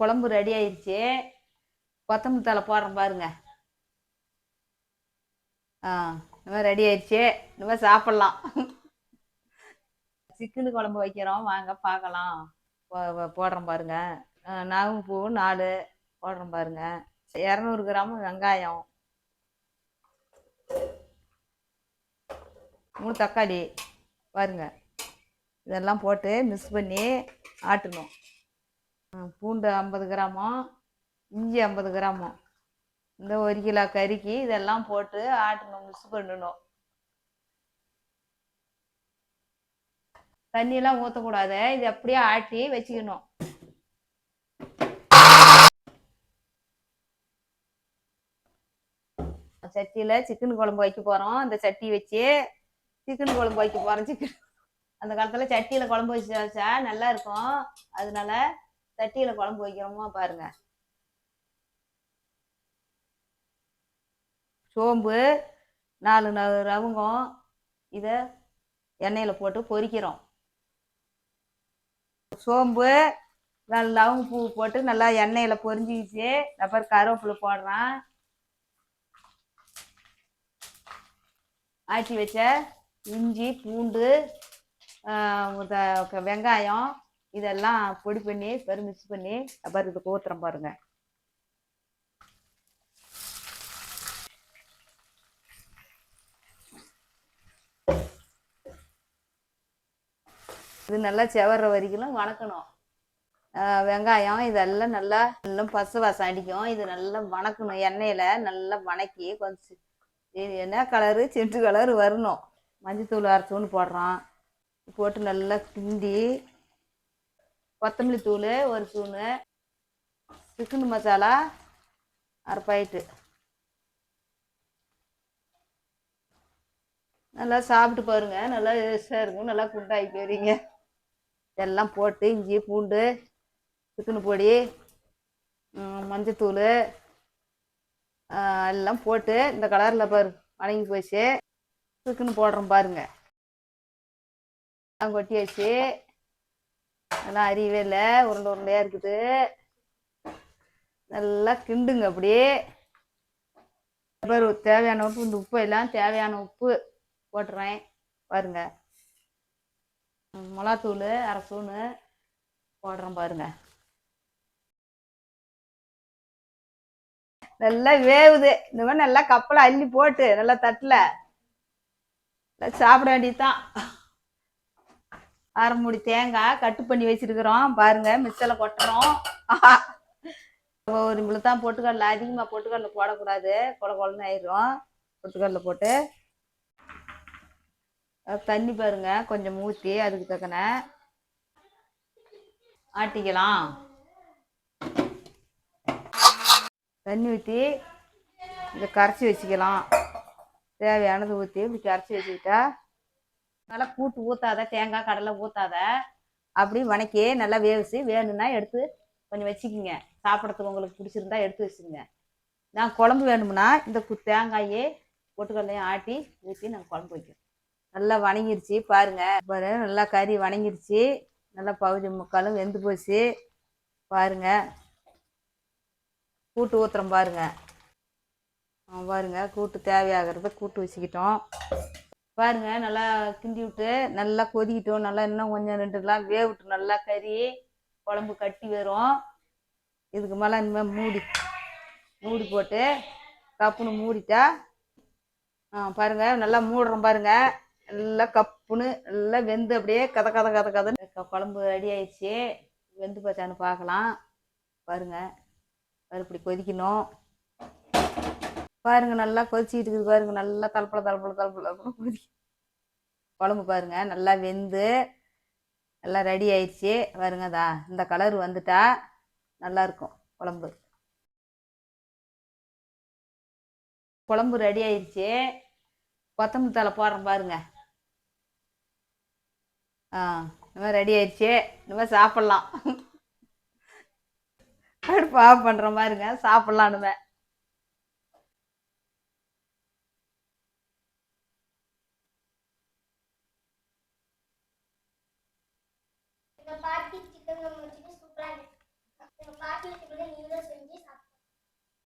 குழம்பு ரெடி ஆயிடுச்சு கொத்தமல்லி தழை போடுறேன் பாருங்க. ஆ இனிமேல் ரெடி ஆயிடுச்சு இனிமேல் சாப்பிட்லாம். சிக்கனு குழம்பு வைக்கிறோம். வாங்க பார்க்கலாம். போடுறோம் போடுறேன் பாருங்க. நாகப்பூ நாலு போடுறேன் பாருங்க. இரநூறு கிராம் வெங்காயம். மூணு தக்காளி. பாருங்க. இதெல்லாம் போட்டு மிக்ஸ் பண்ணி ஆட்டணும். பூண்டு ஐம்பது கிராமும் இஞ்சி ஐம்பது கிராமும் இந்த ஒரு கிலோ கறிக்கு இதெல்லாம் போட்டு ஆட்டணும் மிக்ஸ் பண்ணணும். தண்ணியெல்லாம் ஊற்றக்கூடாது இது அப்படியே ஆட்டி வச்சுக்கணும். சட்டியில் சிக்கன் குழம்பு வைக்க போகிறோம் அந்த சட்டி வச்சு சிக்கன் குழம்பு வைக்க போகிறோம் சிக்கன் அந்த காலத்தில் சட்டியில் குழம்பு வச்சு வச்சா நல்லா இருக்கும். அதனால சட்டியில் குழம்பு வைக்கிறோமா பாருங்க. சோம்பு நாலு நாலு லவங்கம் இதை எண்ணெயில் போட்டு பொரிக்கிறோம். சோம்பு நாலு லவங்க பூ போட்டு நல்லா எண்ணெயில் பொரிஞ்சிக்கிச்சு. அப்புறம் கருவேப்பிலை போடுறேன். ஆட்டி வச்ச இஞ்சி பூண்டு வெங்காயம் இதெல்லாம் பொடி பண்ணி பெரும் மிக்ஸ் பண்ணி அப்புறம் இதுக்கு ஊத்துறோம் பாருங்க. இது நல்லா செவர்ற வரைக்கும் வணக்கணும். வெங்காயம் இதெல்லாம் நல்லா நல்லா பசு வாசம் அடிக்கும். இது நல்லா வணக்கணும். எண்ணெயில் நல்லா வணக்கி கொஞ்சம் இது என்ன கலரு செட்டு கலர் வரணும். மஞ்சள் தூள் அரைச்சோன்னு போடுறோம் போட்டு நல்லா கிண்டி கொத்தமல்லி தூள் ஒரு ஸ்பூனு சிக்கன் மசாலா அரை நல்லா சாப்பிட்டு பாருங்க. நல்லா டேஸ்டாக இருக்கும். நல்லா குண்டாகி போயிடுங்க இதெல்லாம் போட்டு இஞ்சி பூண்டு சிக்கன் பொடி மஞ்சத்தூள் எல்லாம் போட்டு இந்த கலரில் பாரு வணங்கி போச்சு. சிக்கன் போடுறோம் பாருங்க. எல்லாம் கொட்டி வச்சு எல்லாம் அறியவே இல்லை உருண்டை உருண்டையாக இருக்குது. நல்லா கிண்டுங்க அப்படியே. தேவையான உப்பு இந்த உப்பு எல்லாம் தேவையான உப்பு போட்டுறேன். பாருங்க. மிளகாத்தூள் அரை ஸ்பூனு போடுறேன் பாருங்க. நல்லா வேவுது. இந்த மாதிரி நல்லா கப்பலை அள்ளி போட்டு நல்லா தட்டில். நல்லா சாப்பிட வேண்டியதுதான். அரை மூடி தேங்காய் கட்டு பண்ணி வச்சிருக்கிறோம். பாருங்க மிக்சரில் கொட்டுறோம். ஒரு இவ்வளோ தான் அதிகமாக பொட்டுக்கடல போடக்கூடாது. கொல கொலன்னு ஆயிரும். பொட்டுக்கடலை போட்டு தண்ணி பாருங்க கொஞ்சம் ஊற்றி அதுக்கு தக்கன ஆட்டிக்கலாம். தண்ணி ஊற்றி இதை கரைச்சி வச்சுக்கலாம். தேவையானது ஊற்றி இப்படி கரைச்சி வச்சுக்கிட்டா நல்லா கூட்டு ஊற்றாத தேங்காய் கடலை ஊற்றாத அப்படி வணக்கி நல்லா வேவிச்சு வேணும்னா எடுத்து கொஞ்சம் வச்சுக்கிங்க. சாப்பிட்றதுக்கு உங்களுக்கு பிடிச்சிருந்தா எடுத்து வச்சுங்க நான் குழம்பு வேணும்னா இந்த கு தேங்காயே பொட்டுக்கடலையும் ஆட்டி ஊற்றி நாங்கள் குழம்பு வைக்கிறோம் நல்லா வணங்கிருச்சு பாருங்க. பாரு நல்லா கறி வணங்கிருச்சு. நல்லா பகுதி முக்காலும் வெந்து போச்சு. பாருங்கள் கூட்டு ஊத்துறோம் பாருங்க. பாருங்கள் பாருங்க. கூட்டு தேவையாகிறத கூட்டு வச்சுக்கிட்டோம். பாருங்க நல்லா கிண்டி விட்டு நல்லா கொதிக்கிட்டோம். நல்லா இன்னும் கொஞ்சம் ரெண்டுலாம் வேவிட்டு நல்லா கறி குழம்பு கட்டி வரும். இதுக்கு மேலே இனிமேல் மூடி மூடி போட்டு கப்புன்னு மூடிட்டா ஆ பாருங்க நல்லா மூடுறோம் பாருங்க. நல்லா கப்புன்னு நல்லா வெந்து அப்படியே கத கத கத கதன்னு க- குழம்பு ரெடி ஆயிடுச்சு. வெந்து போச்சான்னு பார்க்கலாம். பாருங்க இப்படி கொதிக்கணும். பாருங்க நல்லா கொதிச்சிட்டு இருக்குது. பாருங்க நல்லா தலப்பல தலப்பல தலப்பல தலப்பல குழம்பு பாருங்க நல்லா வெந்து நல்லா ரெடி ஆயிடுச்சு. பாருங்க தா இந்த கலர் வந்துட்டா நல்லாயிருக்கும் குழம்பு. குழம்பு ரெடி ஆயிடுச்சு. கொத்தமல்லி தழை போடுறேன் பாருங்க. ஆ இனிமேல் ரெடி ஆயிடுச்சு. இனிமேல் சாப்பிட்லாம். அடுப்பு ஆஃப் பண்ணுற மாதிரிங்க சாப்பிட்லாம் இனிமேல் பாட்டி சிக்கன் நம்ம வச்சுட்டு சூப்பராக இருக்கு. எங்கள் பாட்டி வச்சுக்கூட நீங்களும் செஞ்சு